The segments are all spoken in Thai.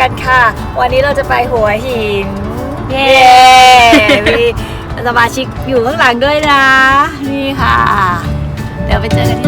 กันค่ะ วันนี้เราจะไปหัวหิน เย้มีสมาชิกอยู่ข้างหลังด้วยนะ นี่ค่ะ เดี๋ยวไปเจอกันที่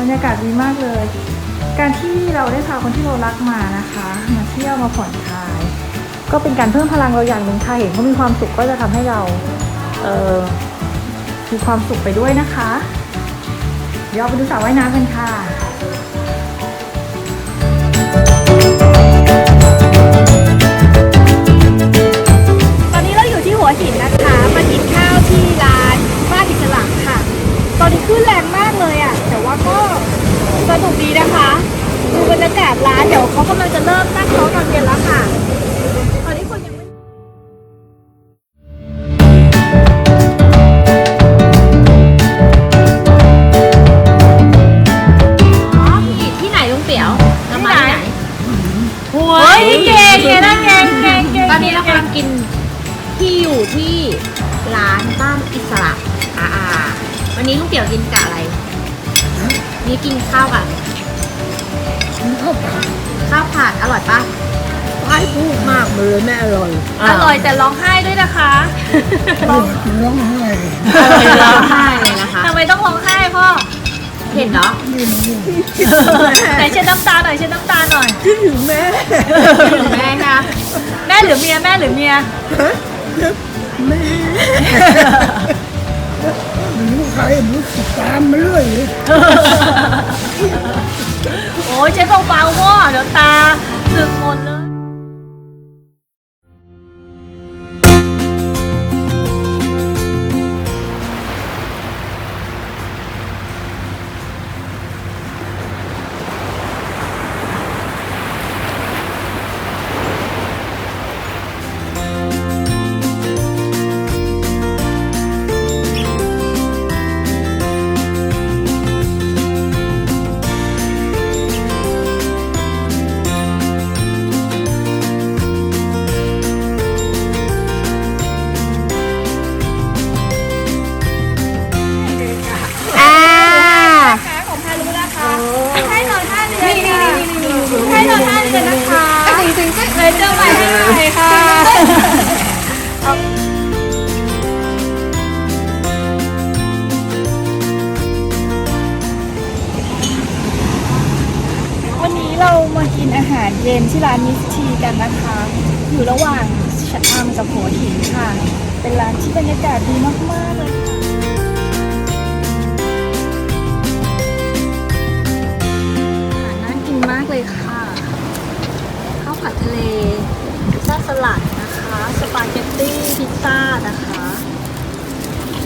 บรรยากาศดีมากเลย การที่เราได้พาคนที่เรารักมานะคะมาเที่ยวมาผ่อนคลาย ก็เป็นการเพิ่มพลังเราอย่างหนึ่งค่ะเห็นเขามีความสุขก็จะทำให้เราเออมีความสุขไปด้วยนะคะ เดี๋ยวไปดูสระว่ายน้ำกันค่ะ อยู่ที่ร้านบ้านอิสระอ่าๆวันนี้ลุงเปี๋ยวกินกับอะไร นี่กินข้าวกับข้าวผัดอร่อยปะไอ้พูดมากเลยไม่อร่อยอร่อยแต่ร้องไห้ด้วยนะคะร้องร้องไห้อร่อยร้องไห้เลยนะคะทำไมต้องร้องไห้พ่อเห็นเหรอไหนเช็ดน้ำตาหน่อยเช็ดน้ำตาหน่อยคิดถึงแม่ถึงแม่นะแม่หรือเมียแม่หรือเมีย แม่มันรู้ใครมันรู้ติดตามมาเรื่อยโหารเย็นที่ร้านมิสทีกันนะคะ อยู่ระหว่างชะอำกับหัวหินค่ะ เป็นร้านที่บรรยากาศดีมาก ๆ เลยค่ะอาหารน่ากินมากเลยค่ะ ข้าวผัดทะเลพิซซ่าสลัดนะคะ สปาเกตตี้พิซซ่านะคะ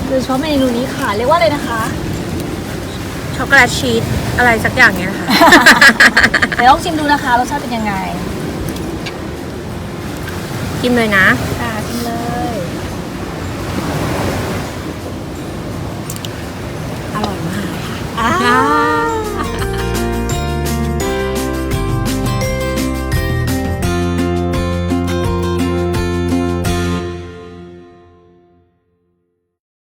โดยเฉพาะเมนูนี้ค่ะ เรียกว่าอะไรนะคะ ช็อกโกแลตชีสอะไรสักอย่างเนี้ยนะคะเดี๋ยวลองชิมดูนะคะรสชาติเป็นยังไง กินเลยนะค่ะ